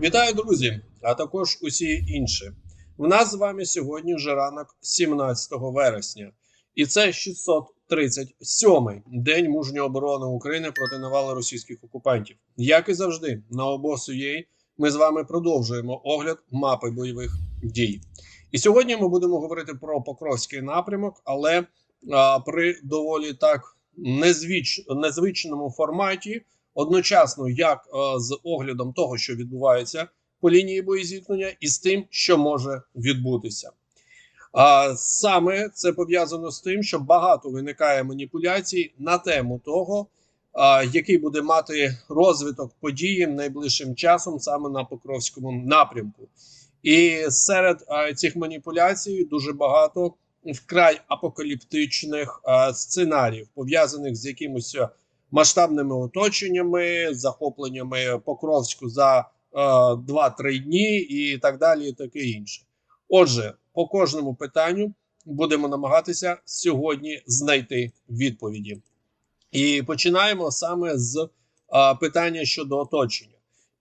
Вітаю, друзі, а також усі інші. В нас з вами сьогодні вже ранок 17 вересня, і це 637-й день мужньої оборони України проти навали російських окупантів. Як і завжди, на обосу.ua ми з вами продовжуємо огляд мапи бойових дій. І сьогодні ми будемо говорити про Покровський напрямок, але а, при доволі так незвич, незвичному форматі. Одночасно, як е, з оглядом того, що відбувається по лінії боєзіткнення, і з тим, що може відбутися. А саме це пов'язано з тим, що багато виникає маніпуляцій на тему того, а, який буде мати розвиток події найближчим часом саме на Покровському напрямку. І серед а, цих маніпуляцій дуже багато вкрай апокаліптичних а, сценаріїв, пов'язаних з якимось масштабними оточеннями, захопленнями Покровську за е, 2-3 дні і так далі, і таке інше. Отже, по кожному питанню будемо намагатися сьогодні знайти відповіді. І починаємо саме з е, питання щодо оточення,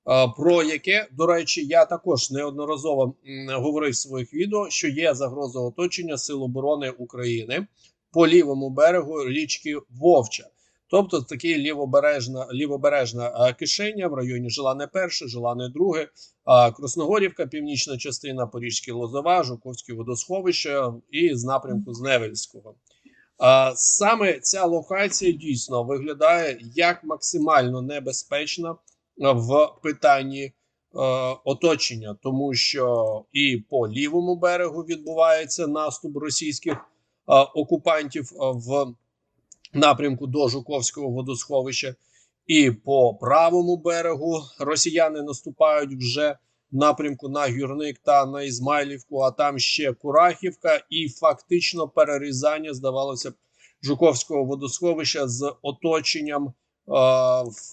е, про яке, до речі, я також неодноразово м, говорив в своїх відео, що є загроза оточення Сил оборони України по лівому берегу річки Вовча. Тобто таке лівобережна лівобережна кишеня в районі Желане перше, Желане друге, Красногорівка, північна частина, Поріжське Лозова, Жуковське водосховище і з напрямку з Невельського. Саме ця локація дійсно виглядає як максимально небезпечна в питанні е, оточення, тому що і по лівому берегу відбувається наступ російських е, окупантів в напрямку до Жуковського водосховища, і по правому берегу росіяни наступають вже в напрямку на Гюрник та на Ізмайлівку, а там ще Курахівка, і фактично перерізання, здавалося б, Жуковського водосховища з оточенням е,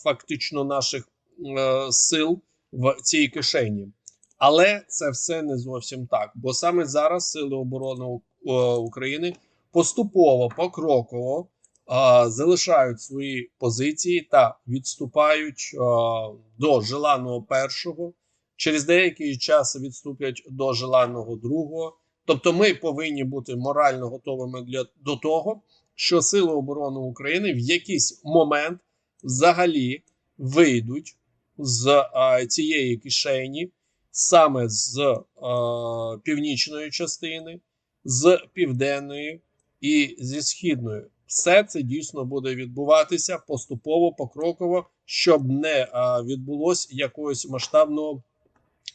фактично наших е, сил в цій кишені. Але це все не зовсім так. Бо саме зараз Сили оборони е, України поступово покроково залишають свої позиції та відступають до желаного першого. Через деякий час відступлять до желаного другого. Тобто, ми повинні бути морально готовими для до того, що Сили оборони України в якийсь момент взагалі вийдуть з а, цієї кишені, саме з а, північної частини, з південної і зі східної все це дійсно буде відбуватися поступово, покроково, щоб не відбулось якогось масштабного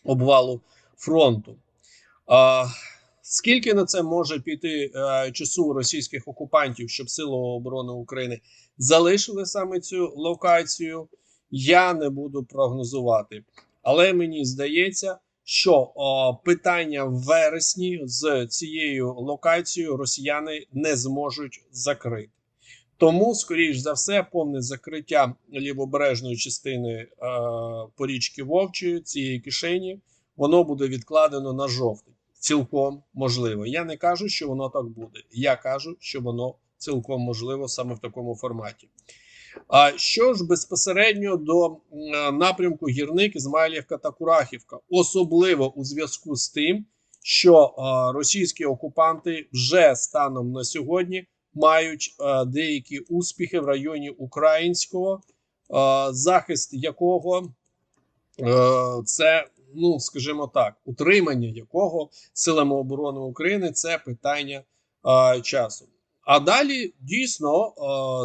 обвалу фронту. А, Скільки на це може піти а, часу російських окупантів, щоб Сили оборони України залишили саме цю локацію, я не буду прогнозувати. Але мені здається, що о, питання в вересні з цією локацією росіяни не зможуть закрити. Тому, скоріш за все, повне закриття лівобережної частини е, по річки Вовчі цієї кишені, воно буде відкладено на жовтий. Цілком можливо. Я не кажу, що воно так буде. Я кажу, що воно цілком можливо саме в такому форматі. А що ж безпосередньо до напрямку гірник, Ізмайлівка та Курахівка, особливо у зв'язку з тим, що російські окупанти вже станом на сьогодні мають деякі успіхи в районі українського, захист якого це, ну скажімо так, утримання якого силами оборони України це питання часу. А далі дійсно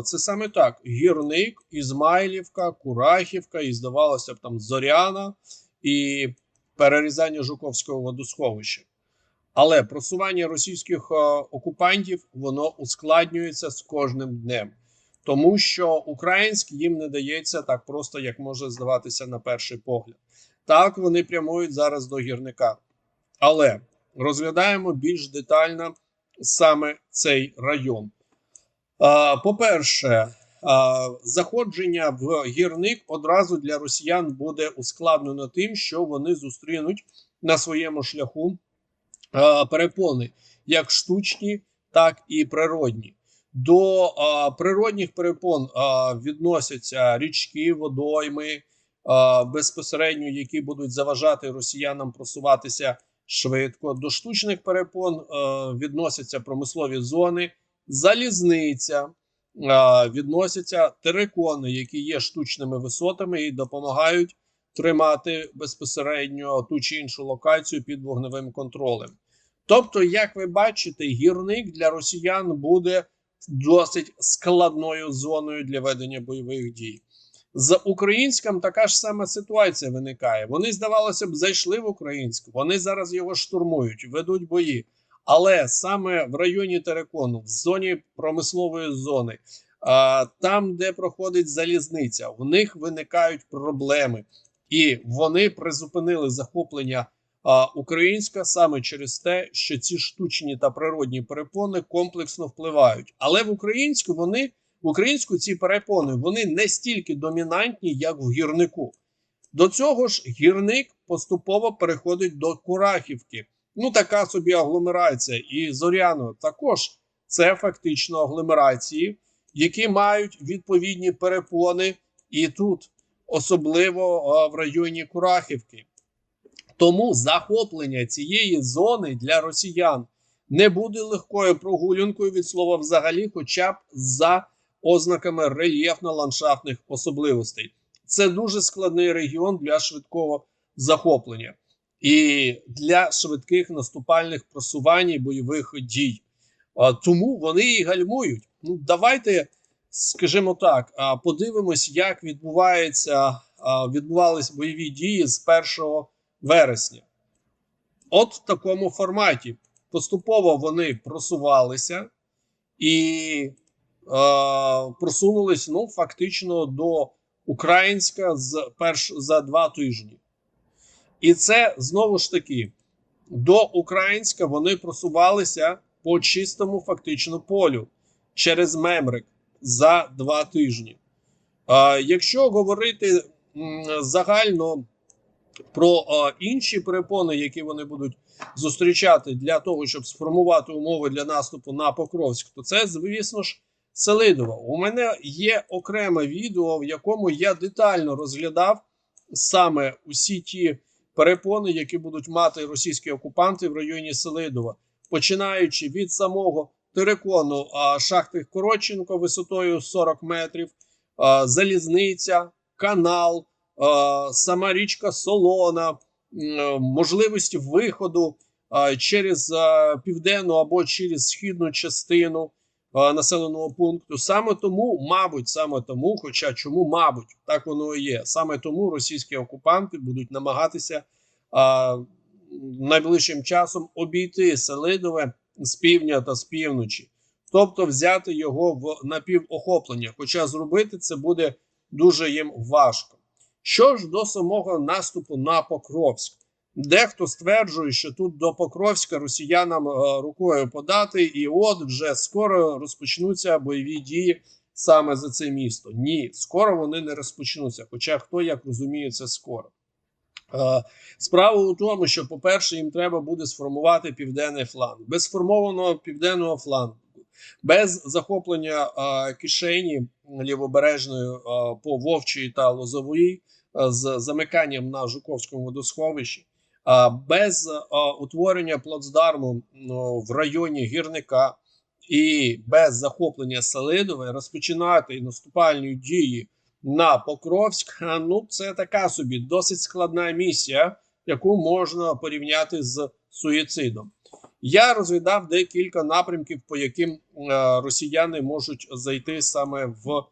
це саме так: Гірник, Ізмайлівка, Курахівка, і здавалося б, там Зоряна і перерізання Жуковського водосховища. Але просування російських окупантів воно ускладнюється з кожним днем, тому що український їм не дається так просто, як може здаватися на перший погляд. Так вони прямують зараз до гірника. Але розглядаємо більш детально саме цей район. По-перше, заходження в гірник одразу для росіян буде ускладнено тим, що вони зустрінуть на своєму шляху перепони, як штучні, так і природні. До природних перепон відносяться річки, водойми, безпосередньо, які будуть заважати росіянам просуватися швидко. До штучних перепон е, відносяться промислові зони, залізниця, е, відносяться терикони, які є штучними висотами і допомагають тримати безпосередньо ту чи іншу локацію під вогневим контролем. Тобто, як ви бачите, гірник для росіян буде досить складною зоною для ведення бойових дій. З українським така ж сама ситуація виникає. Вони, здавалося б, зайшли в українську. Вони зараз його штурмують, ведуть бої. Але саме в районі Терекону, в зоні промислової зони, там, де проходить залізниця, в них виникають проблеми, і вони призупинили захоплення українська саме через те, що ці штучні та природні перепони комплексно впливають. Але в українську вони українську ці перепони вони не стільки домінантні, як в гірнику. До цього ж гірник поступово переходить до Курахівки. Ну, така собі агломерація. І Зоряно також це фактично агломерації, які мають відповідні перепони і тут, особливо в районі Курахівки. Тому захоплення цієї зони для росіян не буде легкою прогулянкою від слова взагалі, хоча б за ознаками рельєфно-ландшафтних особливостей. Це дуже складний регіон для швидкого захоплення і для швидких наступальних просувань і бойових дій. Тому вони і гальмують. Ну, Давайте, скажімо так, подивимось, як відбувається, відбувались бойові дії з 1 вересня. От в такому форматі. Поступово вони просувалися і просунулись ну, фактично до Українська з перш за два тижні. І це знову ж таки до Українська вони просувалися по чистому фактично полю через Мемрик за два тижні. А, Якщо говорити загально про а, інші перепони, які вони будуть зустрічати для того, щоб сформувати умови для наступу на Покровськ, то це, звісно ж, Селидова. У мене є окреме відео, в якому я детально розглядав саме усі ті перепони, які будуть мати російські окупанти в районі Селидова, починаючи від самого терикону шахти Коротченко висотою 40 метрів, залізниця, канал, сама річка Солона, можливості виходу через південну або через східну частину населеного пункту. Саме тому, мабуть, саме тому, хоча чому, мабуть, так воно і є. Саме тому російські окупанти будуть намагатися а, найближчим часом обійти Селидове з півдня та з півночі, тобто взяти його в напівохоплення. Хоча зробити це буде дуже їм важко. Що ж до самого наступу на Покровськ? Дехто стверджує, що тут до Покровська росіянам е, рукою подати, і от вже скоро розпочнуться бойові дії саме за це місто. Ні, скоро вони не розпочнуться. Хоча хто як розуміє, це скоро. Е, справа у тому, що, по-перше, їм треба буде сформувати південний фланг. Без сформованого південного флангу, без захоплення е, кишені лівобережної по Вовчій та Лозової, з замиканням на Жуковському водосховищі без утворення плацдарму ну, в районі гірника і без захоплення Селидове розпочинати наступальні дії на Покровськ. Ну це така собі досить складна місія, яку можна порівняти з суїцидом. Я розглядав декілька напрямків, по яким е, росіяни можуть зайти саме в е,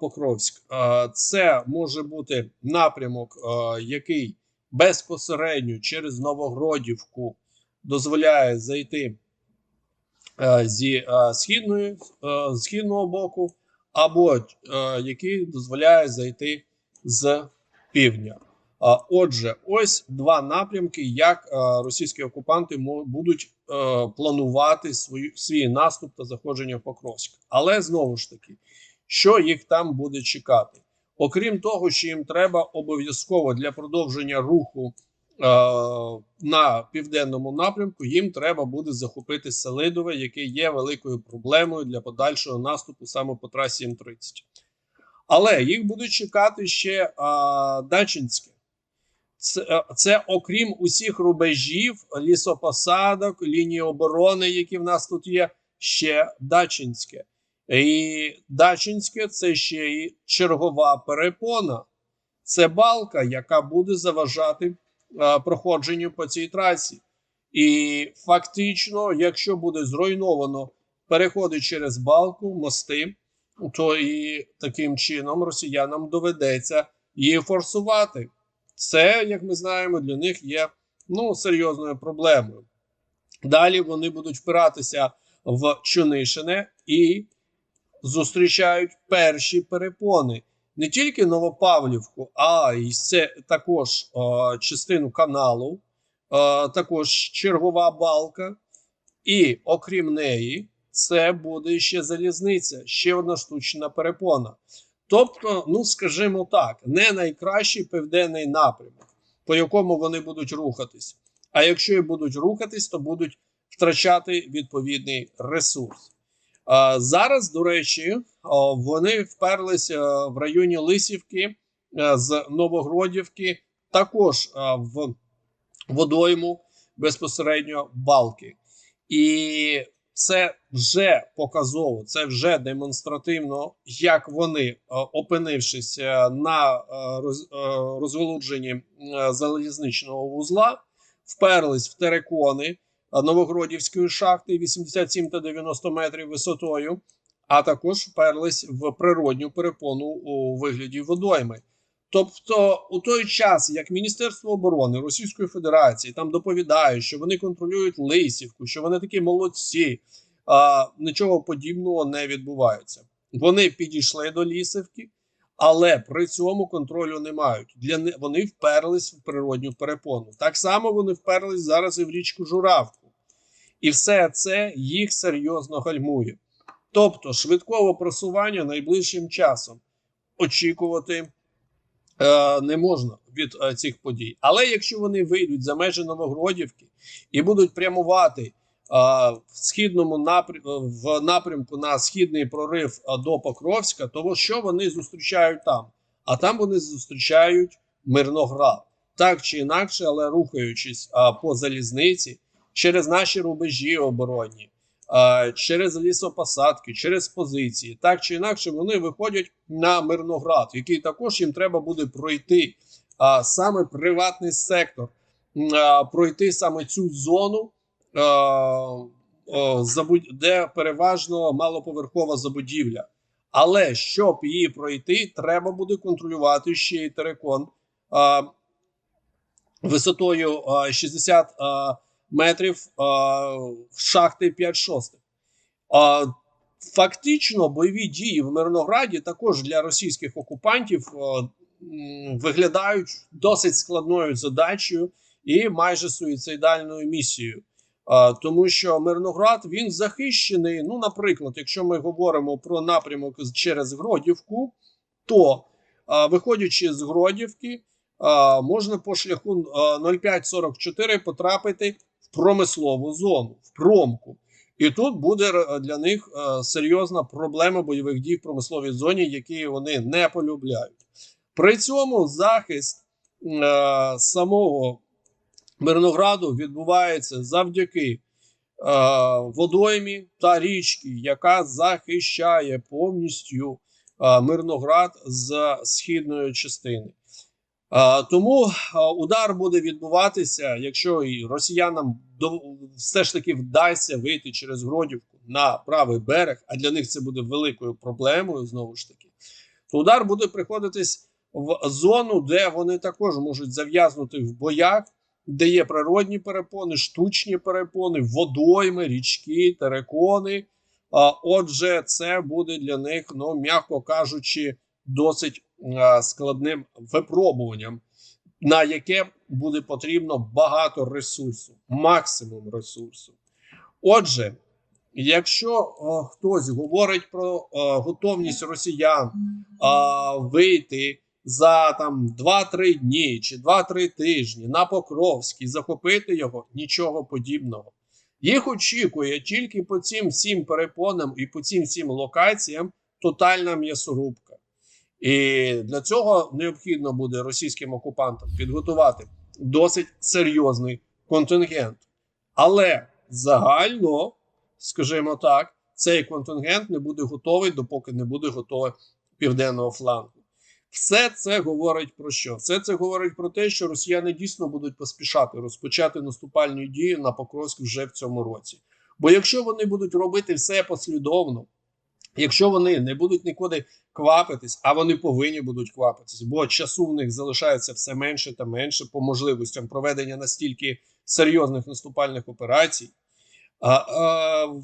Покровськ. Е, це може бути напрямок, який безпосередньо через Новогродівку дозволяє зайти е, зі е, східної, е, східного боку, або е, який дозволяє зайти з півдня. Отже, ось два напрямки, як е, російські окупанти будуть е, планувати свою, свій наступ та заходження в Покровськ. Але знову ж таки, що їх там буде чекати? Окрім того, що їм треба обов'язково для продовження руху е, на південному напрямку, їм треба буде захопити Селидове, яке є великою проблемою для подальшого наступу саме по трасі М30. Але їх будуть чекати ще а, Дачинське. Це, е, це окрім усіх рубежів, лісопосадок, лінії оборони, які в нас тут є, ще Дачинське. І Дачинське це ще й чергова перепона. Це балка, яка буде заважати а, проходженню по цій трасі. І фактично, якщо буде зруйновано переходи через балку, мости, то і таким чином росіянам доведеться її форсувати. Це, як ми знаємо, для них є ну, серйозною проблемою. Далі вони будуть впиратися в Чунишине і зустрічають перші перепони. Не тільки Новопавлівку, а й це також о, частину каналу, о, також чергова балка. І окрім неї, це буде ще залізниця, ще одна штучна перепона. Тобто, ну скажімо так, не найкращий південний напрямок, по якому вони будуть рухатись. А якщо і будуть рухатись, то будуть втрачати відповідний ресурс. Зараз, до речі, вони вперлися в районі Лисівки з Новогродівки, також в водойму безпосередньо балки. І це вже показово, це вже демонстративно, як вони, опинившись на розголудженні залізничного вузла, вперлись в терекони Новогродівської шахти 87 та 90 метрів висотою, а також вперлись в природню перепону у вигляді водойми. Тобто, у той час, як Міністерство оборони Російської Федерації там доповідає, що вони контролюють Лисівку, що вони такі молодці, а нічого подібного не відбувається. Вони підійшли до Лісівки, але при цьому контролю не мають. Для вони вперлись в природню перепону. Так само вони вперлись зараз і в річку Журавку, і все це їх серйозно гальмує. Тобто, швидкого просування найближчим часом очікувати. Е, не можна від е, цих подій. Але якщо вони вийдуть за межі Новогродівки і будуть прямувати е, в східному напрям, в напрямку на східний прорив до Покровська, то що вони зустрічають там? А там вони зустрічають Мирноград. Так чи інакше, але рухаючись по залізниці через наші рубежі оборонні, через лісопосадки, через позиції. Так чи інакше, вони виходять на Мирноград, який також їм треба буде пройти. А саме приватний сектор, пройти саме цю зону, де переважно малоповерхова забудівля. Але щоб її пройти, треба буде контролювати ще й терекон висотою а, 60 а, метрів шахти 5-6. Фактично, бойові дії в Мирнограді також для російських окупантів виглядають досить складною задачею і майже суїцидальною місією. Тому що Мирноград він захищений. Ну, наприклад, якщо ми говоримо про напрямок через Гродівку, то виходячи з Гродівки, можна по шляху 0544 потрапити промислову зону, в промку. І тут буде для них е, серйозна проблема бойових дій в промисловій зоні, які вони не полюбляють. При цьому захист е, самого Мирнограду відбувається завдяки е, водоймі та річки, яка захищає повністю е, Мирноград з східної частини. Тому удар буде відбуватися, якщо і росіянам все ж таки вдасться вийти через Гродівку на правий берег, а для них це буде великою проблемою знову ж таки, то удар буде приходитись в зону, де вони також можуть зав'язнути в боях, де є природні перепони, штучні перепони, водойми, річки, терекони. Отже, це буде для них, ну м'яко кажучи, досить складним випробуванням, на яке буде потрібно багато ресурсу, максимум ресурсу. Отже, якщо о, хтось говорить про о, готовність росіян о, вийти за там 2-3 дні чи 2-3 тижні на Покровський, захопити його, нічого подібного. Їх очікує тільки по цим всім перепонам і по цим всім локаціям тотальна м'ясорубка. І для цього необхідно буде російським окупантам підготувати досить серйозний контингент. Але загально, скажімо так, цей контингент не буде готовий, допоки не буде готовий південного флангу. Все це говорить про що? Все це говорить про те, що росіяни дійсно будуть поспішати розпочати наступальні дії на Покровськ вже в цьому році. Бо якщо вони будуть робити все послідовно, якщо вони не будуть нікуди квапитись, а вони повинні будуть квапитись, бо часу в них залишається все менше та менше по можливостям проведення настільки серйозних наступальних операцій.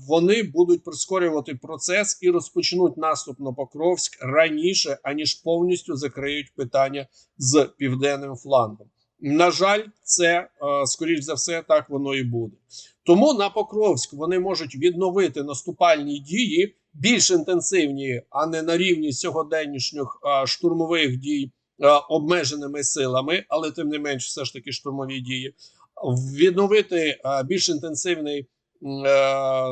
Вони будуть прискорювати процес і розпочнуть наступ на Покровськ раніше, аніж повністю закриють питання з південним флангом. На жаль, це скоріш за все так воно і буде. Тому на Покровськ вони можуть відновити наступальні дії більш інтенсивні, а не на рівні сьогоденнішніх штурмових дій обмеженими силами, але тим не менш, все ж таки штурмові дії. Відновити більш інтенсивний е,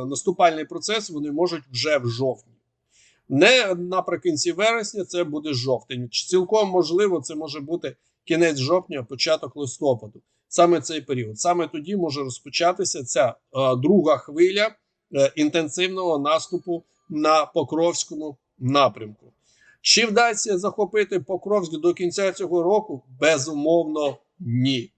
наступальний процес вони можуть вже в жовтні. Не наприкінці вересня, це буде жовтень. Цілком можливо, це може бути кінець жовтня, початок листопаду. Саме цей період. Саме тоді може розпочатися ця е, друга хвиля е, інтенсивного наступу на Покровському напрямку. Чи вдасться захопити Покровськ до кінця цього року? Безумовно, ні.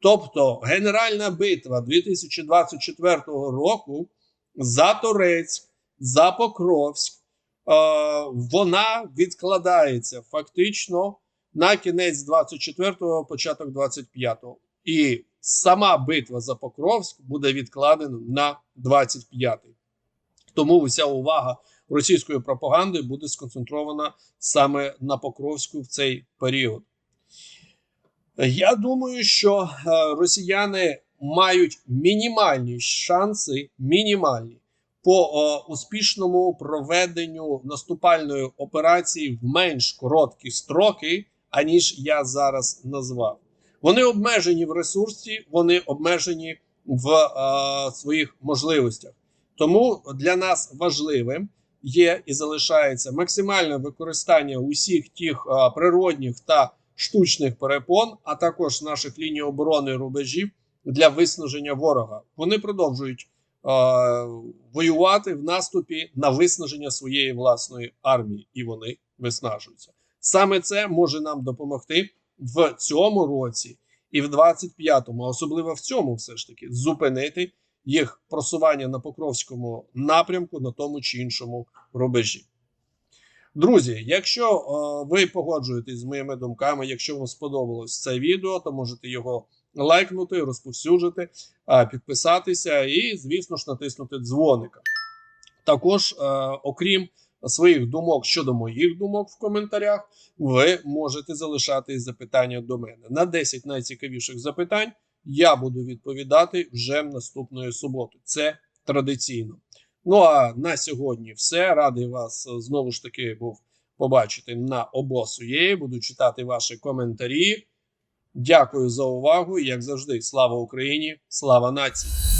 Тобто генеральна битва 2024 року за Торецьк, за Покровськ, е, вона відкладається фактично на кінець 24-го, початок 25-го. І сама битва за Покровськ буде відкладена на 25-й. Тому вся увага російської пропаганди буде сконцентрована саме на Покровську в цей період. Я думаю, що е, росіяни мають мінімальні шанси, мінімальні по е, успішному проведенню наступальної операції в менш короткі строки, аніж я зараз назвав. Вони обмежені в ресурсі, вони обмежені в е, своїх можливостях. Тому для нас важливим є і залишається максимальне використання усіх тих е, природних та штучних перепон, а також наших ліній оборони рубежів для виснаження ворога. Вони продовжують е, воювати в наступі на виснаження своєї власної армії, і вони виснажуються. Саме це може нам допомогти в цьому році і в 25-му, особливо в цьому, все ж таки, зупинити їх просування на Покровському напрямку на тому чи іншому рубежі. Друзі, якщо е, ви погоджуєтесь з моїми думками, якщо вам сподобалось це відео, то можете його лайкнути, розповсюджити, е, підписатися і, звісно ж, натиснути дзвоника. Також, е, окрім своїх думок щодо моїх думок в коментарях, ви можете залишати запитання до мене. На 10 найцікавіших запитань я буду відповідати вже наступної суботи. Це традиційно. Ну а на сьогодні все. Радий вас е, знову ж таки був побачити на обосує. Буду читати ваші коментарі. Дякую за увагу. Як завжди, слава Україні, слава нації.